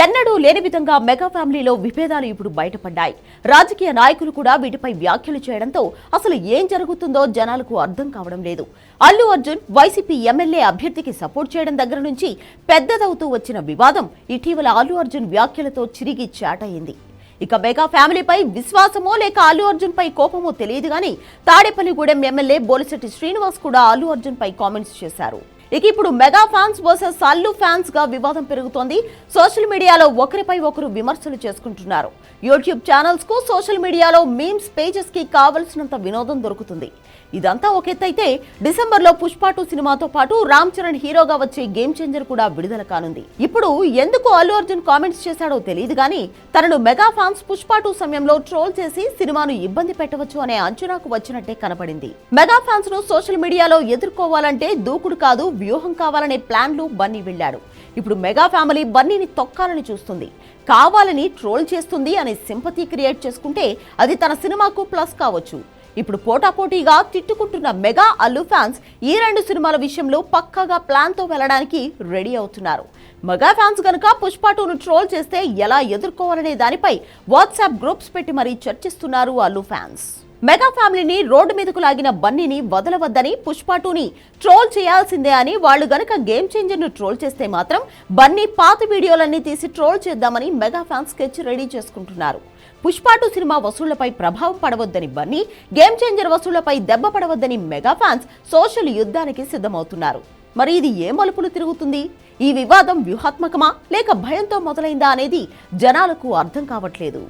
ఎన్నడూ లేని విధంగా మెగా ఫ్యామిలీలో విభేదాలు ఇప్పుడు బయటపడ్డాయి. రాజకీయ నాయకులు కూడా వీటిపై వ్యాఖ్యలు చేయడంతో అసలు ఏం జరుగుతుందో జనాలకు అర్థం కావడం లేదు. అల్లు అర్జున్ వైసీపీ ఎమ్మెల్యే అభ్యర్థికి సపోర్ట్ చేయడం దగ్గర నుంచి పెద్దదవుతూ వచ్చిన వివాదం ఇటీవల అల్లు అర్జున్ వ్యాఖ్యలతో చిరిగి చాటయింది. ఇక మెగా ఫ్యామిలీపై విశ్వాసమో లేక అల్లు అర్జున్ పై కోపమో తెలియదు కానీ తాడేపల్లిగూడెం ఎమ్మెల్యే బోలిశెట్టి శ్రీనివాస్ కూడా అల్లు అర్జున్ పై కామెంట్స్ చేశారు. ఇక ఇప్పుడు మెగా ఫ్యాన్స్ వర్సెస్ అల్లు ఫ్యాన్స్గా వివాదం పెరుగుతోంది. సోషల్ మీడియాలో ఒకరిపై ఒకరు విమర్శలు చేసుకుంటున్నారు. యూట్యూబ్ ఛానల్స్కు సోషల్ మీడియాలో మీమ్స్ పేజెస్కి కావలసినంత వినోదం దొరుకుతుంది. ఇదంతా ఒక ఎత్తైతే డిసెంబర్లో పుష్ప టూ సినిమాతో పాటు రామ్ చరణ్ హీరోగా వచ్చే గేమ్ చేంజర్ కూడా విడుదల కానుంది. ఇప్పుడు ఎందుకు అల్లు అర్జున్ కామెంట్స్ చేశాడో తెలియదు కానీ తనను మెగా ఫ్యాన్స్ పుష్ప టూ సమయంలో ట్రోల్ చేసి సినిమాను ఇబ్బంది పెట్టవచ్చు అనే అంచనాకు వచ్చినట్టే కనపడింది. మెగా ఫ్యాన్స్ను సోషల్ మీడియాలో ఎదుర్కోవాలంటే దూకుడు కాదు వ్యూహం కావాలనే ప్లాన్లు బన్నీ వెళ్ళాడు. ఇప్పుడు మెగా ఫ్యామిలీ బన్నీని తొక్కాలని చూస్తుంది. కావాలని ట్రోల్ చేస్తుంది అనే సింపతి క్రియేట్ చేసుకుంటే అది తన సినిమాకు ప్లస్ కావచ్చు. ఇప్పుడు పోటాపోటీగా తిట్టుకుంటున్న మెగా అల్లు ఫ్యాన్స్ ఈ రెండు సినిమాల విషయంలో పక్కాగా ప్లాన్తో వెళ్ళడానికి రెడీ అవుతున్నారు. మెగా ఫ్యాన్స్ కనుక పుష్పటూను ట్రోల్ చేస్తే ఎలా ఎదుర్కోవాలనే దానిపై వాట్సాప్ గ్రూప్స్ పెట్టి మరీ చర్చిస్తున్నారు అల్లు ఫ్యాన్స్. మెగా ఫ్యామిలీని రోడ్డు మీదకు లాగిన బన్నీని వదలవద్దని పుష్ప టూని ట్రోల్ చేయాల్సిందే అని వాళ్ళు గనక గేమ్ చేంజర్ను ట్రోల్ చేస్తే మాత్రం బన్నీ పాత వీడియోలన్నీ తీసి ట్రోల్ చేద్దామని మెగా ఫ్యాన్స్ స్కెచ్ రెడీ చేసుకుంటున్నారు. పుష్పాటు టూ సినిమా వసూళ్ళపై ప్రభావం పడవద్దని బన్నీ గేమ్ చేంజర్ వసూళ్ళపై దెబ్బ పడవద్దని మెగా ఫ్యాన్స్ సోషల్ యుద్ధానికి సిద్ధమవుతున్నారు. మరి ఇది ఏ మలుపులు తిరుగుతుంది? ఈ వివాదం వ్యూహాత్మకమా? లేక భయంతో మొదలైందా అనేది జనాలకు అర్థం కావట్లేదు.